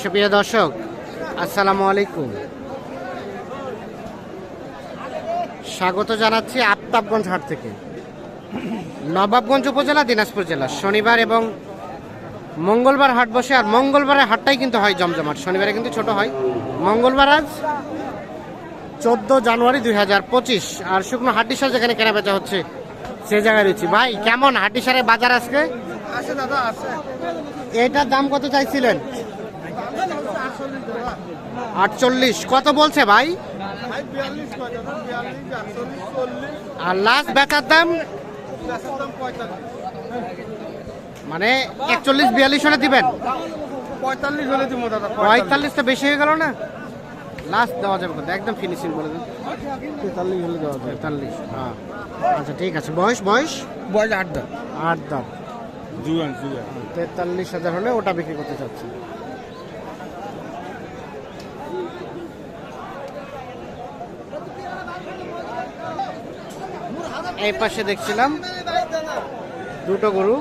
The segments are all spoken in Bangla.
সুপ্রিয় দর্শক আসসালামু আলাইকুম। স্বাগত জানাচ্ছি আফতাবগঞ্জ হাট থেকে। নবাবগঞ্জ উপজেলা দিনাজপুর জেলা। শনিবার এবং মঙ্গলবার হাট বসে আর মঙ্গলবারের হাটটাই কিন্তু হয় জমজমাট। শনিবারে কিন্তু ছোট হয়। মঙ্গলবার আজ চোদ্দ জানুয়ারি দুই হাজার পঁচিশ আর শুকনো হাটিসার যেখানে কেনা বেচা হচ্ছে সে জায়গায় রয়েছি। ভাই কেমন হাটিসারের বাজার আজকে? দাদা আছে এটার দাম কত চাইছিলেন? আটচল্লিশ। কত বলছে ভাই? আর লাস্ট বেচার দাম? মানে একচল্লিশ বিয়াল্লিশ হলে দিবেন? পঁয়তাল্লিশ হলে দিব দাদা পঁয়তাল্লিশ তো বেশি হয়ে গেল না? লাস্ট দেওয়া যাবে কত একদম ফিনিশিং বলে দিন। পঁয়তাল্লিশ হলে দেওয়া পঁয়তাল্লিশ হ্যাঁ। আচ্ছা ঠিক আছে। বয়স বয়স? বয়স আট দাম আট দাম জুয়ান জুয়ান। তেতাল্লিশ হাজার হলে ওটা বিক্রি করতে চাচ্ছি। এই পাশে দেখছিলাম দুটো গরু।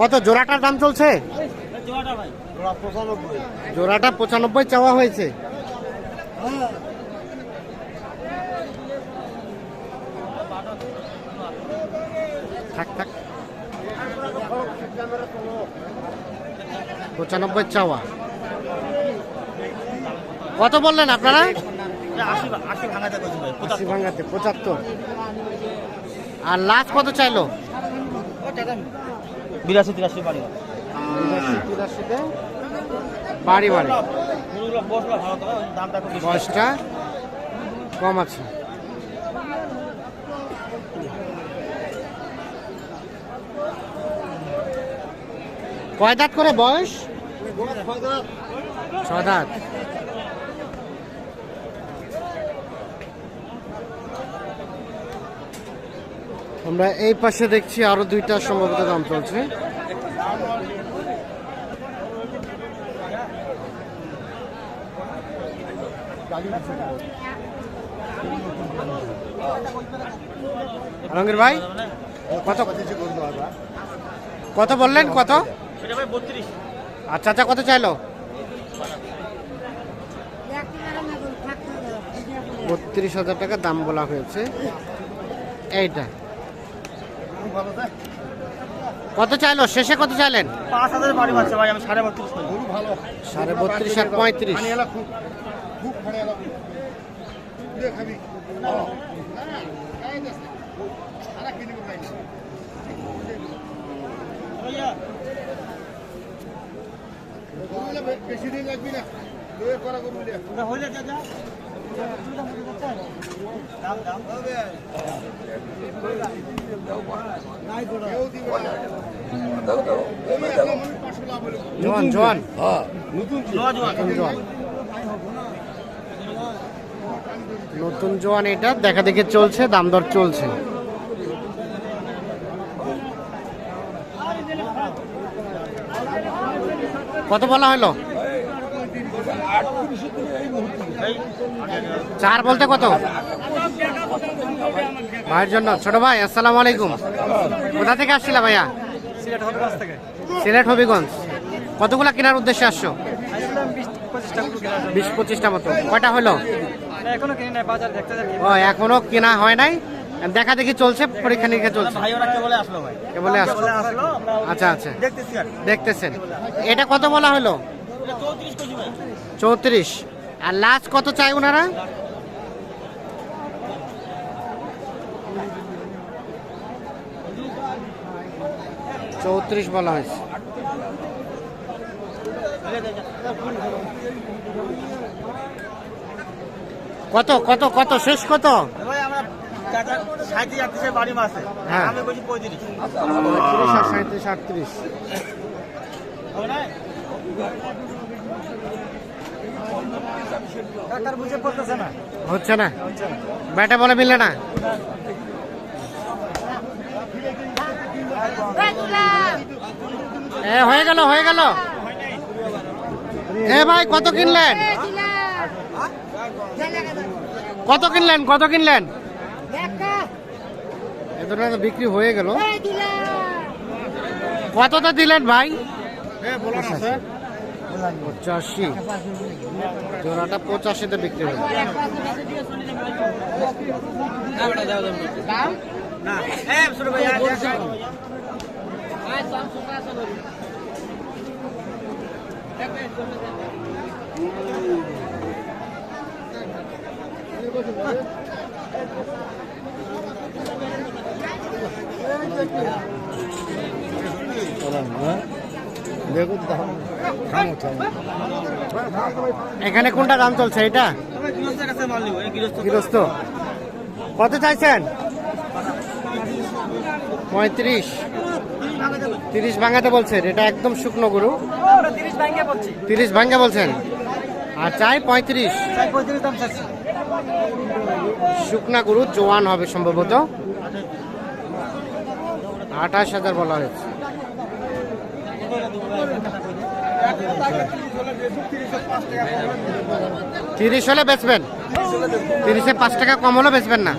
কত, জোড়াটার দাম চলছে? জোড়াটা পঁচানব্বই চাওয়া হয়েছে। থাক থাক। পঁচানব্বই চাওয়া। কত বললেন আপনারা? আশি ভাঙাতে পঁচাত্তর। আর লাস্ট কত চাইলো? বিরাশি তিরাশি বাড়ি। তিরাশিতে বাড়ি বাড়ি। বয়সটা কম আছে। কয় দাঁত করে বয়স? ছ দাঁত আমরা এই পাশে দেখছি আরও দুইটা সম্ভবত দাম চলছে। আলমগীর ভাই কত কত বললেন কত? বত্রিশ। আচ্ছা আচ্ছা কত চাইলো? বত্রিশ হাজার টাকা দাম বলা হয়েছে। এইটা। কত চাইলো? শেষে কত চাইলেন? পাঁচ হাজার বাড়ি ভাই আমি সাড়ে বত্রিশ সাড়ে বত্রিশ আর পঁয়ত্রিশ। বেশি দিন লাগবি না। হইলে যা। যা দাম দাম। জোয়ান জোয়ান। নতুন নতুন জোয়ান নতুন জোয়ান এটা। দেখা দেখে চলছে দাম দর চলছে। কত বলা হলো? চার বলতে কত? ভাইয়ের জন্য ছোট ভাই আসসালামু আলাইকুম। কোথা থেকে আসছিলা ভাইয়া? সিলেট হবিগঞ্জ। কতগুলা কেনার উদ্দেশ্যে আসছো? বিশ পঁচিশটা মতো। কয়টা হলো? ও এখনও কেনা হয় নাই? দেখা দেখি চলছে পরীক্ষা নিরীক্ষা চলছে। কেবলে আসলো আচ্ছা আচ্ছা। দেখতেছি দেখতেছেন। এটা কত বলা হলো? চৌত্রিশ চৌত্রিশ। আর লাস্ট কত চাই ওনারা? চৌত্রিশ বলা হয়েছে। কত কত কত শেষ কত? বাড়ি মাসে। হ্যাঁ। আমি বলছি পঁয়ত্রিশ। পঁয়ত্রিশ সাঁত্রিশ আটত্রিশ না হচ্ছে না? ব্যাটা বলে মিললে না? এ হয়ে গেল হয়ে গেল। এ ভাই কত কিনলেন? কত কিনলেন কত কিনলেন? এতটা তো বিক্রি হয়ে গেল। কতটা দিলেন ভাই? হ্যাঁ পঁচাশি। জোড়াটা পঁচাশিতে বিক্রি থামো থামো এখানে কোনটা দাম চলছে এটা? গৃহস্থ। কত চাইছেন? পঁয়ত্রিশ। তিরিশ ভাঙাতে বলছেন এটা একদম শুকনো গরু। তিরিশ ভাঙ্গা বলছেন। আর চাই পঁয়ত্রিশ। শুকনা গরু জোয়ান হবে সম্ভবত। আঠাশ হাজার বলা হয়েছে। তিরিশ হলে বেচবেন? তিরিশে পাঁচ টাকা কম হলে বেচবেন না?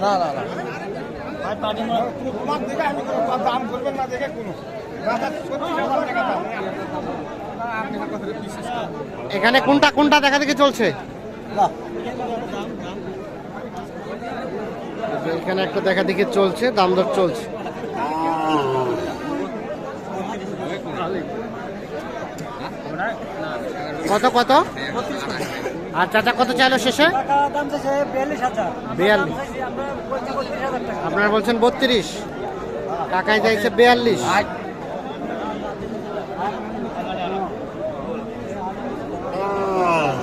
এখানে কোনটা কোনটা দেখা দেখি চলছে? এখানে একটা দেখা দেখি চলছে দাম দর চলছে। কত কত? আর চাচা কত চাইলো শেষে? বিয়াল্লিশ। আপনারা বলছেন বত্রিশ। কাকাই চাইছে বিয়াল্লিশ।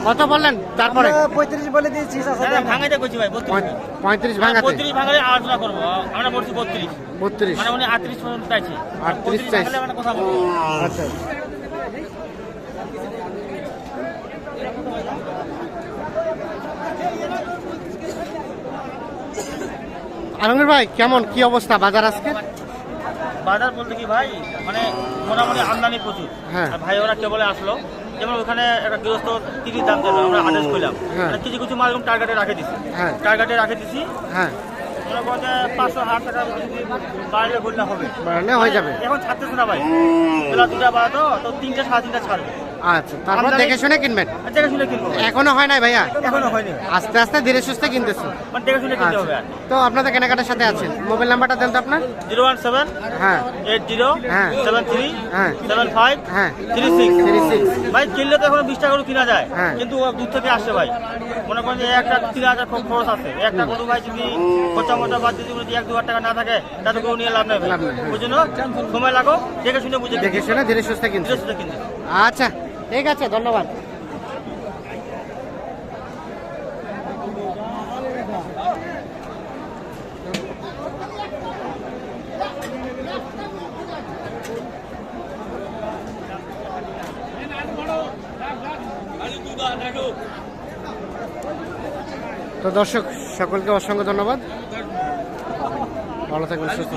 কত বললেন তারপরে? পঁয়ত্রিশ বলে দিয়েছি ভাঙাইতে করছি ভাই পঁয়ত্রিশ ভাঙাতে। বত্রিশ ভাঙালে আলোচনা করব। আমরা বলছি বত্রিশ। বত্রিশ। মানে উনি আটত্রিশ পর্যন্ত চাইছি। 38 চাইছে। কথা বলব। আচ্ছা। আলমগীর ভাই কেমন? কি অবস্থা বাজার আজকে? বাজার বলতে কি ভাই মানে মোটামুটি আমদানি প্রচুর। হ্যাঁ। আর ভাই ওরা কেবলে আসলো। যেমন ওখানে একটা গৃহস্থ তিরিশ দাম দিল আমরা আদেশ করলাম হ্যাঁ। মানে কিছু কিছু মাল টার্গেটে রাখে দিছি। হ্যাঁ। টার্গেটে রাখে দিছি। হ্যাঁ। করেন পাঁচশো হাজার টাকা বাড়লে করলে হবে। বাড়লে হয়ে যাবে। এখন ছাড়তেছে না ভাই। বেলা দুটা বাড়াতো তো তিনটে সাড়ে তিনটা ছাড়বে। আচ্ছা তারপর দেখে শুনে কিনবেন? দেখে শুনে কিনবো এখনও হয় নাই ভাইয়া? এখনও হয়নি। আস্তে আস্তে ধীরে সুস্থে কিনতেছে। মানে দেখে শুনে কিনতে আচ্ছা হবে তো আপনাদের কেনাকাটার সাথে আছেন? মোবাইল নাম্বারটা দেন তো আপনার। জিরো ওয়ান সেভেন হ্যাঁ। এইট জিরো হ্যাঁ। সেভেন থ্রি হ্যাঁ। সেভেন ফাইভ হ্যাঁ। Three six. Three six. ভাই কিনলে তো এখন বিশ টাকা করে কিনা যায়। হ্যাঁ। কিন্তু দূর থেকে আসছে ভাই। মনে করেন যে একটা তিন হাজার খরচ আছে। একটা গরু ভাই যদি খরচা মোটা বাদ যদি এক দু হাজার টাকা না থাকে তাতে গরু নিয়ে লাভ নেই লাভ নেই। ওই জন্য সময় লাগো দেখে শুনে বুঝে দেখে শুনে ধীরে সুস্থে কিনতে আচ্ছা ঠিক আছে ধন্যবাদ। তো দর্শক সকলকে অসংখ্য ধন্যবাদ। ভালো থাকবেন সুস্থ